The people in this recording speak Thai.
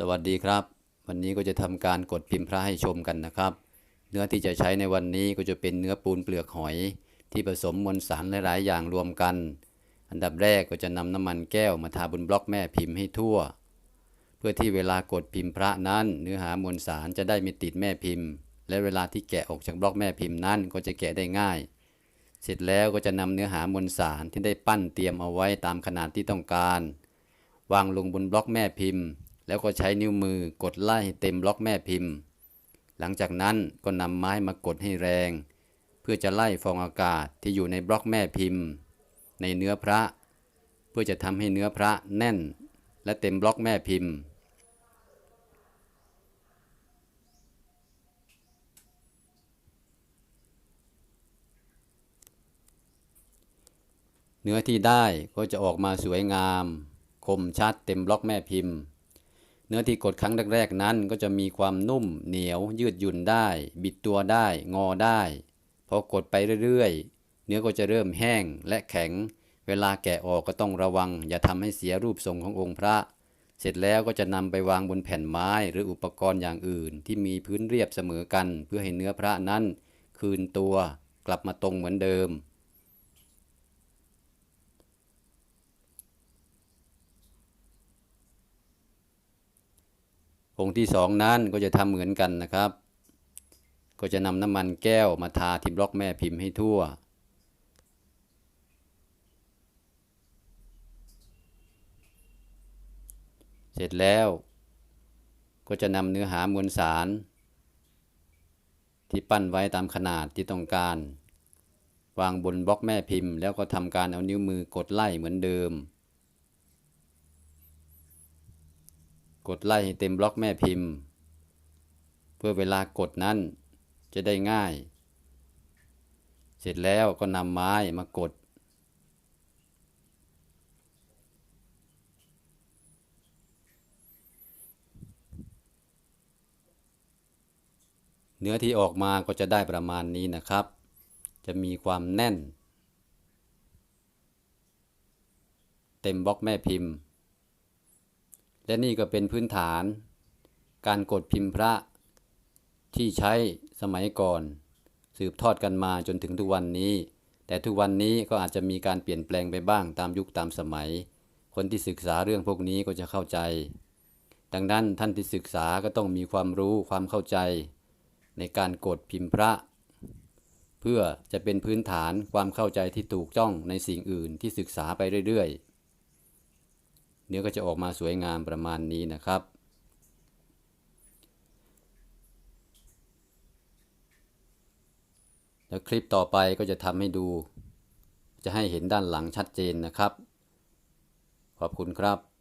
สวัสดีครับ วันนี้ก็จะทำการกดพิมพ์พระให้ชมกันนะครับ เนื้อที่จะใช้ในวันนี้ก็จะเป็นเนื้อปูนเปลือกหอย ที่ผสมมวลสารหลาย ๆ อย่างรวมกัน อันดับแรกก็จะนำน้ำมันแก้วมาทาบนบล็อกแม่พิมพ์ให้ทั่ว เพื่อที่เวลากดพิมพ์พระนั้น เนื้อหามวลสารจะได้ไม่ติดแม่พิมพ์ และเวลาที่แกะออกจากบล็อกแม่พิมพ์นั้นก็จะแกะได้ง่าย เสร็จแล้วก็จะนำเนื้อหามวลสารที่ได้ปั้นเตรียมเอาไว้ตามขนาดที่ต้องการ วางลงบนบล็อกแม่พิมพ์ แล้วก็ใช้นิ้วมือกดไล่เต็มบล็อกแม่พิมพ์ หลังจากนั้นก็นำไม้มากดให้แรง เพื่อจะไล่ฟองอากาศที่อยู่ในบล็อกแม่พิมพ์ ในเนื้อพระ เพื่อจะทำให้เนื้อพระแน่น และเต็มบล็อกแม่พิมพ์เนื้อที่ได้ก็จะออกมาสวยงาม คมชัดเต็มบล็อกแม่พิมพ์ เนื้อที่กดครั้งแรกๆนั้นก็จะมีความนุ่มเหนียว ยืดหยุ่นได้ บิดตัวได้ งอได้ พอกดไปเรื่อยๆ เนื้อก็จะเริ่มแห้งและแข็ง เวลาแกะออกก็ต้องระวัง อย่าทำให้เสียรูปทรงขององค์พระ เสร็จแล้วก็จะนำไปวางบนแผ่นไม้หรืออุปกรณ์อย่างอื่น ที่มีพื้นเรียบเสมอกัน เพื่อให้เนื้อพระนั้น คืนตัว กลับมาตรงเหมือนเดิม องค์ที่สองนั้นก็จะทำเหมือนกันนะครับ ก็จะนำน้ำมันแก้วมาทาที่บล็อกแม่พิมพ์ให้ทั่ว เสร็จแล้วก็จะนำเนื้อหามวลสาร ที่ปั้นไว้ตามขนาดที่ต้องการ วางบนบล็อกแม่พิมพ์ แล้วก็ทำการเอานิ้วมือกดไล่เหมือนเดิม กดไล่ให้เต็มบล็อกแม่พิมพ์ เพื่อเวลากดนั้นจะได้ง่าย เสร็จแล้วก็นำไม้มากด เนื้อที่ออกมาก็จะได้ประมาณนี้นะครับ จะมีความแน่น เต็มบล็อกแม่พิมพ์ และนี่ก็เป็นพื้นฐาน การกดพิมพ์พระที่ใช้สมัยก่อน สืบทอดกันมาจนถึงทุกวันนี้ แต่ทุกวันนี้ก็อาจจะมีการเปลี่ยนแปลงไปบ้างตามยุคตามสมัย คนที่ศึกษาเรื่องพวกนี้ก็จะเข้าใจ ดังนั้นท่านที่ศึกษาก็ต้องมีความรู้ความเข้าใจ ในการกดพิมพ์พระ เพื่อจะเป็นพื้นฐานความเข้าใจที่ถูกจ้องในสิ่งอื่นที่ศึกษาไปเรื่อยๆ เนื้อก็จะออกมาสวยงามประมาณนี้นะครับ แล้วคลิปต่อไปก็จะทำให้ดู จะให้เห็นด้านหลังชัดเจนนะครับ ขอบคุณครับ